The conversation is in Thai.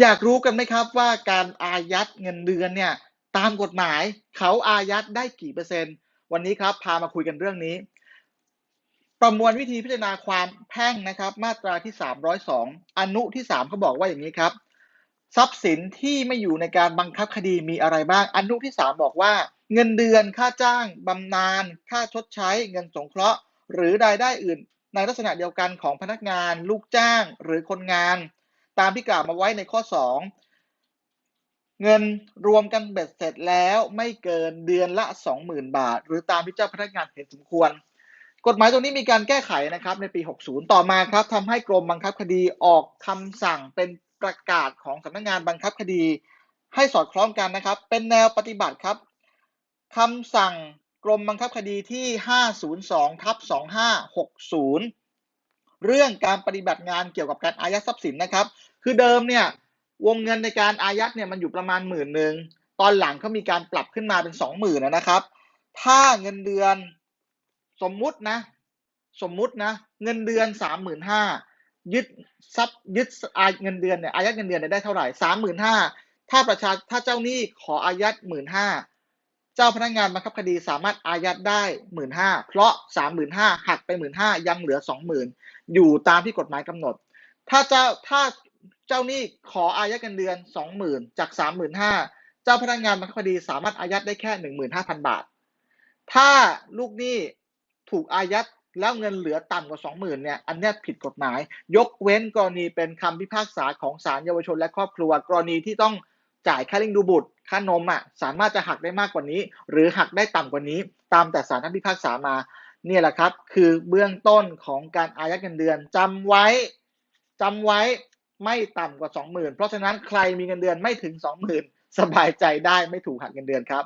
อยากรู้กันไหมครับว่าการอายัดเงินเดือนเนี่ยตามกฎหมายเขาอายัดได้กี่เปอร์เซ็นต์ วันนี้ครับพามาคุยกันเรื่องนี้ ประมวลวิธีพิจารณาความแพ่งนะครับ มาตราที่ 302 อนุที่ 3เขาบอกว่าอย่างนี้ครับ ทรัพย์สินที่ไม่อยู่ในการบังคับคดีมีอะไรบ้าง อนุที่ 3 บอกว่า เงินเดือนค่าจ้างบำนาญค่าชดใช้เงินสงเคราะห์ หรือรายได้อื่น ในลักษณะเดียวกันของพนักงาน ลูกจ้าง หรือคนงาน ตามที่กล่าวมาไว้ในข้อ 2 เงินรวมกันเบ็ดเสร็จแล้วไม่เกินเดือนละ 20,000 บาท หรือตามที่เจ้าพนักงานเห็นสมควร กฎหมายตรงนี้มีการแก้ไขนะครับในปี 60 ต่อมาครับทำให้กรมบังคับคดีออกคำสั่งเป็นประกาศของสำนักงานบังคับคดี ให้สอดคล้องกันนะครับ เป็นแนวปฏิบัติครับคำสั่งกรมบังคับคดีที่ 502ทับ2560 เรื่องการปฏิบัติงานเกี่ยวกับการอายัดทรัพย์สินนะครับ คือเดิมเนี่ยวงเงินในการอายัดเนี่ยมันอยู่ประมาณหมื่นหนึ่งตอนหลังเขามีการปรับขึ้นมาเป็นสองหมื่นนะครับ ถ้าเงินเดือนสมมุตินะ สมมุตินะ เงินเดือนสามหมื่นห้ายึดทรัพย์ยึดอาเงินเดือนเนี่ยอายัดเงินเดือนได้เท่าไหร่สามหมื่นห้าถ้าประชาถ้าเจ้าหนี้ขออายัดหมื่นห้า เจ้าพนักงานบังคับคดีสามารถอายัดได้หมื่นห้าเพราะสามหมื่นห้าหักไปหมื่นห้ายังเหลือสองหมื่นอยู่ตามที่กฎหมายกำหนด ถ้าเจ้าถ้าเจ้าหนี้ขออายัดเงินเดือนสองหมื่นจากสามหมื่นห้าเจ้าพนักงานบังคับคดีสามารถอายัดได้แค่หนึ่งหมื่นห้าพันบาท ถ้าลูกหนี้ถูกอายัดแล้วเงินเหลือต่ำกว่าสองหมื่นเนี่ย อันนี้ผิดกฎหมาย ยกเว้นกรณีเป็นคำพิพากษาของศาลเยาวชนและครอบครัว กรณีที่ต้องจ่ายค่าเลี้ยงดูบุตร ค่านมอะสามารถจะหักได้มากกว่านี้ หรือหักได้ต่ำกว่านี้ ตามแต่ศาลท่านพิพากษามาเนี่ยแหละครับ คือเบื้องต้นของการอายัดเงินเดือนจำไว้จำไว้ไม่ต่ำกว่าสองหมื่นเพราะฉะนั้นใครมีเงินเดือนไม่ถึงสองหมื่นสบายใจได้ไม่ถูกหักเงินเดือนครับ